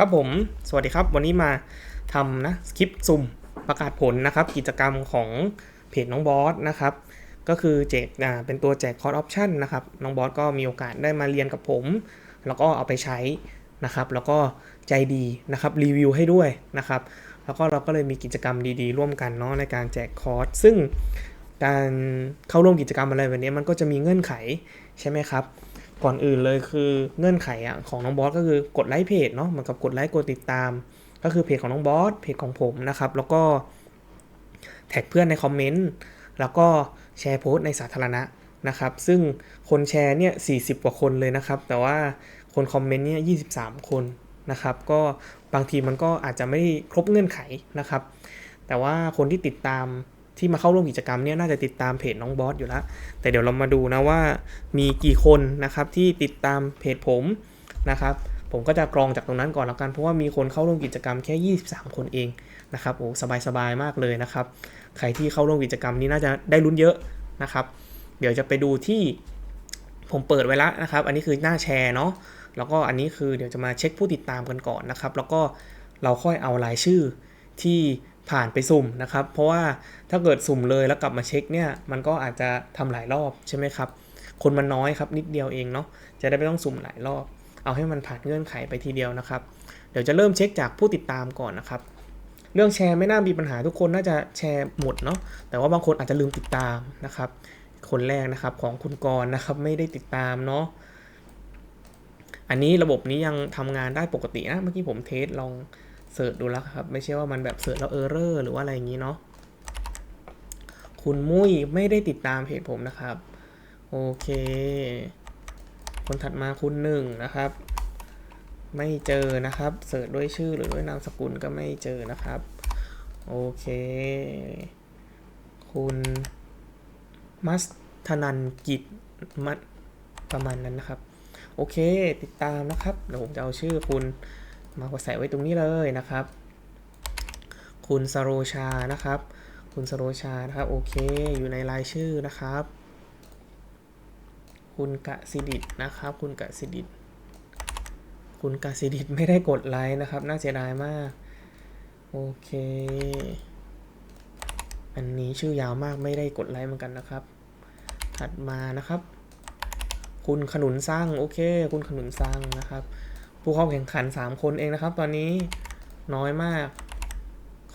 ครับผม สวัสดีครับ วันนี้มาทำนะคลิปสุ่มประกาศผลนะครับ กิจกรรมของเพจน้องบอสนะครับ ก็คือแจกอ่าเป็นตัวแจกคอร์สออปชั่นนะครับ น้องบอสก็มีโอกาสได้มาเรียนกับผม แล้วก็เอาไปใช้นะครับ แล้วก็ใจดีนะครับรีวิวให้ด้วยนะครับ แล้วก็เราก็เลยมีกิจกรรมดีๆ ร่วมกันเนาะในการแจกคอร์สซึ่งการเข้าร่วมกิจกรรมอะไรแบบนี้มันก็จะมีเงื่อนไขใช่ไหมครับ ก่อนอื่นเลยคือเงื่อนไขอะของน้องบอสก็คือกดไลค์เพจเนาะเหมือนกับกดไลค์กดติดตาม ก็คือเพจของน้องบอสเพจของผมนะครับ แล้วก็แท็กเพื่อนในคอมเมนต์แล้วก็แชร์โพสต์ในสาธารณะนะครับ ซึ่งคนแชร์เนี่ย40 กว่าคนเลยนะครับ แต่ว่าคนคอมเมนต์เนี่ย23 คนนะครับ ก็บางทีมันก็อาจจะไม่ครบเงื่อนไขนะครับ แต่ว่าคนที่ติดตาม ที่มาเข้าร่วมกิจกรรมเนี่ยน่าจะติดตามเพจน้องบอสอยู่แล้ว แต่เดี๋ยวเรามาดูนะว่ามีกี่คนนะครับที่ติดตามเพจผมนะครับผมก็จะกรองจากตรงนั้นก่อนแล้วกันเพราะว่ามีคนเข้าร่วมกิจกรรมแค่ 23 คนเองนะครับโอ้สบายๆมากเลยนะครับ ใครที่เข้าร่วมกิจกรรมนี้น่าจะได้ลุ้นเยอะนะครับ เดี๋ยวจะไปดูที่ผมเปิดไว้แล้วนะครับ อันนี้คือหน้าแชร์เนาะแล้วก็อันนี้คือเดี๋ยวจะมาเช็คผู้ติดตามกันก่อนนะครับ แล้วก็เราค่อยเอารายชื่อที่ ผ่านไปสุ่มนะครับ เพราะว่าถ้าเกิดสุ่มเลยแล้วกลับมาเช็คเนี่ยมันก็อาจจะทำหลายรอบใช่ไหมครับ คนมันน้อยครับนิดเดียวเองเนาะจะได้ไม่ต้องสุ่มหลายรอบ เอาให้มันผ่านเงื่อนไขไปทีเดียวนะครับ เดี๋ยวจะเริ่มเช็คจากผู้ติดตามก่อนนะครับ เรื่องแชร์ไม่น่ามีปัญหาทุกคนน่าจะแชร์หมดเนาะแต่ว่าบางคนอาจจะลืมติดตามนะครับ คนแรกนะครับของคุณกรณ์นะครับไม่ได้ติดตามเนาะอันนี้ระบบนี้ยังทำงานได้ปกตินะเมื่อกี้ผมเทสลอง เสิร์ชดูแล้วครับ ไม่ใช่ว่ามันแบบเสิร์ชแล้วเออร์เรอร์หรือว่าอะไรอย่างนี้เนาะคุณมุ้ยไม่ได้ติดตามเพจผมนะครับ โอเค คนถัดมาคุณหนึ่งนะครับ ไม่เจอนะครับเสิร์ชด้วยชื่อหรือด้วยนามสกุลก็ไม่เจอนะครับ โอเค คุณมัสธนันกิจมัดประมาณนั้นนะครับ โอเค ติดตามนะครับเดี๋ยวผมจะเอาชื่อคุณ มาใส่ไว้ตรงนี้เลยนะครับ คุณสโรชานะครับ คุณสโรชานะครับโอเค อยู่ในรายชื่อนะครับ คุณกสิดิตนะครับ คุณกสิดิตคุณกสิดิตไม่ได้กดไลค์นะครับ น่าเสียดายมาก โอเค อันนี้ชื่อยาวมากไม่ได้กดไลค์เหมือนกันนะครับ ถัดมานะครับ คุณขนุนสร้างโอเค คุณขนุนสร้างนะครับ ผู้เข้าแข่งขัน 3 คนเองนะครับ ตอนนี้น้อยมาก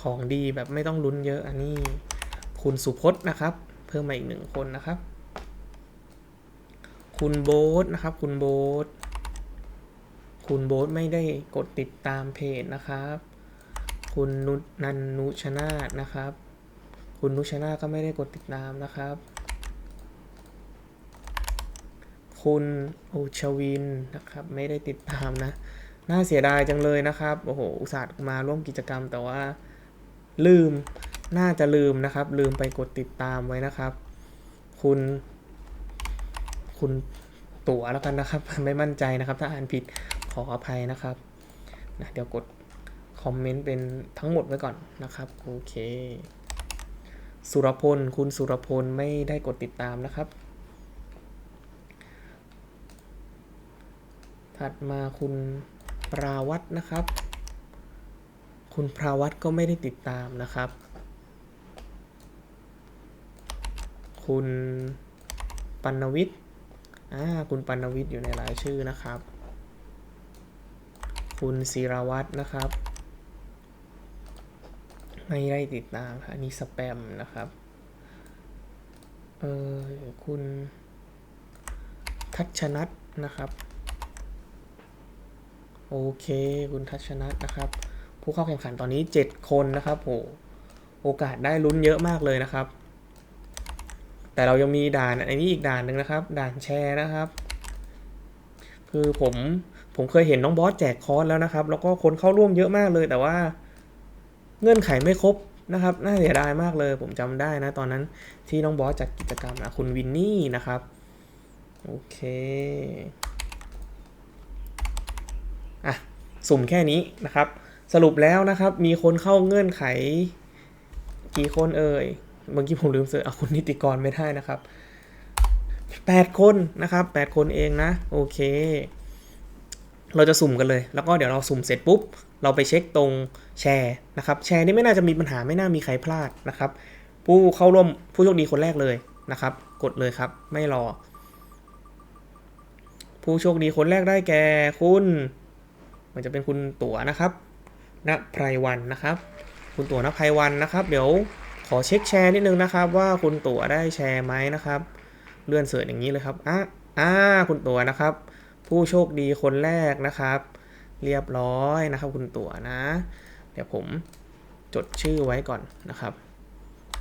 ของดีแบบไม่ต้องลุ้นเยอะอันนี้ คุณสุพจน์นะครับ เพิ่มมาอีกหนึ่งคนนะครับ คุณโบ๊ทนะครับ คุณโบ๊ทคุณโบ๊ทไม่ได้กดติดตามเพจนะครับ คุณนุนันนุชนาธนะครับ คุณนุชนาธก็ไม่ได้กดติดตามนะครับ คุณอุชวินนะครับ ไม่ได้ติดตามนะ น่าเสียดายจังเลยนะครับ โอ้โห อุตส่าห์มาร่วมกิจกรรมแต่ว่าลืม น่าจะลืมนะครับ ลืมไปกดติดตามไว้นะครับ คุณ คุณตั๋วแล้วกันนะครับ ไม่มั่นใจนะครับ ถ้าอ่านผิดขออภัยนะครับนะเดี๋ยวกดคอมเมนต์เป็นทั้งหมดไว้ก่อนนะครับ โอเค สุรพล คุณสุรพลไม่ได้กดติดตามนะครับ ถัดมาคุณปราวัตนะครับ คุณปราวัตก็ไม่ได้ติดตามนะครับ คุณปัณวิทย์อ่าคุณปัณวิทย์อยู่ในรายชื่อนะครับ คุณศิรวัตรนะครับ ไม่ได้ติดตามค่ะอันนี้สแปมนะครับ เออคุณทัชนัทนะครับ โอเค คุณทัชนัทนะครับ ผู้เข้าแข่งขันตอนนี้ 7 คนนะครับโหโอกาสได้ลุ้นเยอะมากเลยนะครับ แต่เรายังมีด่านอันนี้อีกด่านหนึ่งนะครับ ด่านแชร์นะครับ คือผมผมเคยเห็นน้องบอสแจกคอร์สแล้วนะครับ แล้วก็คนเข้าร่วมเยอะมากเลย แต่ว่าเงื่อนไขไม่ครบนะครับ น่าเสียดายมากเลย ผมจำได้นะ ตอนนั้นที่น้องบอสจัดกิจกรรมนะคุณวินนี่นะครับ โอเค อะสุ่มแค่นี้นะครับ สรุปแล้วนะครับมีคนเข้าเงื่อนไข กี่คนเอ่ยเมื่อกี้ผมลืมเสิร์ชเอาคุณนิติกรไม่ได้นะครับ 8 คนนะครับ 8 คนเองนะ โอเค เราจะสุ่มกันเลย แล้วก็เดี๋ยวเราสุ่มเสร็จปุ๊บ เราไปเช็คตรงแชร์นะครับ แชร์นี่ไม่น่าจะมีปัญหาไม่น่ามีใครพลาดนะครับ ผู้เข้าร่วมผู้โชคดีคนแรกเลยนะครับ กดเลยครับ ไม่รอ ผู้โชคดีคนแรกได้แก่คุณ มันจะเป็นคุณตั๋วนะครับณไพรวันนะครับ คุณตั๋วณไพรวันนะครับ เดี๋ยวขอเช็คแชร์นิดนึงนะครับ ว่าคุณตั๋วได้แชร์ไหมนะครับ เลื่อนเสิร์ชอย่างนี้เลยครับอะอ่าคุณตั๋วนะครับ ผู้โชคดีคนแรกนะครับ เรียบร้อยนะครับ คุณตั๋วนะ เดี๋ยวผมจดชื่อไว้ก่อนนะครับ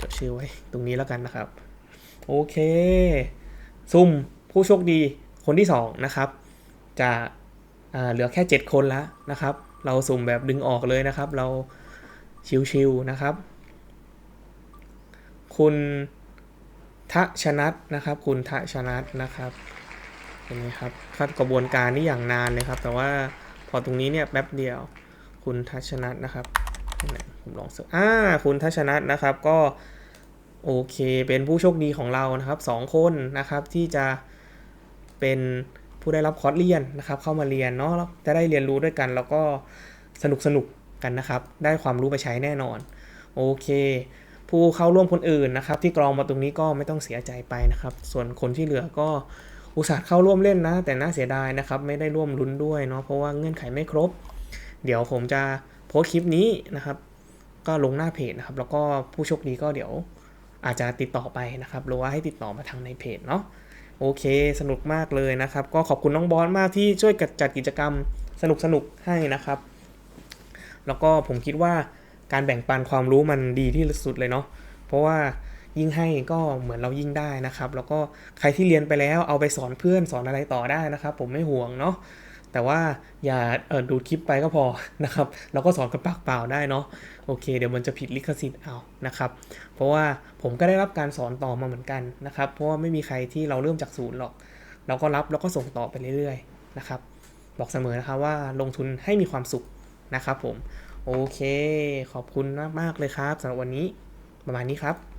จดชื่อไว้ตรงนี้แล้วกันนะครับ โอเคซุ่มผู้โชคดีคนที่สองนะครับ จะ เหลือแค่ 7 คนแล้วนะครับ เราสุ่มแบบดึงออกเลยนะครับ เราชิวๆนะครับ คุณทะชนัทนะครับ คุณทะชนัทนะครับเห็นไหมครับขั้นกระบวนการนี่อย่างนานเลยครับ แต่ว่าพอตรงนี้เนี่ยแป๊บเดียว คุณทัชนัทนะครับผมลองเสิร์ชอ่าคุณทัชนัทนะครับก็โอเคเป็นผู้โชคดีของเรานะครับสองคนนะครับที่จะเป็น ผู้ได้รับคอร์สเรียนนะครับ เข้ามาเรียนเนาะจะได้เรียนรู้ด้วยกัน แล้วก็สนุกสนุกกันนะครับ ได้ความรู้ไปใช้แน่นอน โอเค ผู้เข้าร่วมคนอื่นนะครับ ที่กรองมาตรงนี้ก็ไม่ต้องเสียใจไปนะครับ ส่วนคนที่เหลือก็อุตส่าห์เข้าร่วมเล่นนะ แต่น่าเสียดายนะครับ ไม่ได้ร่วมลุ้นด้วยเนาะเพราะว่าเงื่อนไขไม่ครบ เดี๋ยวผมจะโพสคลิปนี้นะครับ ก็ลงหน้าเพจนะครับ แล้วก็ผู้โชคดีก็เดี๋ยวอาจจะติดต่อไปนะครับหรือว่าให้ติดต่อมาทางในเพจเนาะ โอเค สนุกมากเลยนะครับ ก็ขอบคุณน้องบอสมากที่ช่วยจัดกิจกรรมสนุกสนุกๆให้นะครับ แล้วก็ผมคิดว่าการแบ่งปันความรู้มันดีที่สุดเลยเนาะ เพราะว่ายิ่งให้ก็เหมือนเรายิ่งได้นะครับ แล้วก็ใครที่เรียนไปแล้วเอาไปสอนเพื่อนสอนอะไรต่อได้นะครับ ผมไม่ห่วงเนาะ แต่ว่าอย่าเออดูคลิปไปก็พอนะครับแล้วก็สอนกันปากเปล่าได้เนาะโอเค เดี๋ยวมันจะผิดลิขสิทธิ์เอานะครับ เพราะว่าผมก็ได้รับการสอนต่อมาเหมือนกันนะครับ เพราะว่าไม่มีใครที่เราเริ่มจากศูนย์หรอก เราก็รับแล้วก็ส่งต่อไปเรื่อยๆนะครับ บอกเสมอนะครับว่าลงทุนให้มีความสุขนะครับผม โอเค ขอบคุณมากๆเลยครับสำหรับวันนี้ประมาณนี้ครับ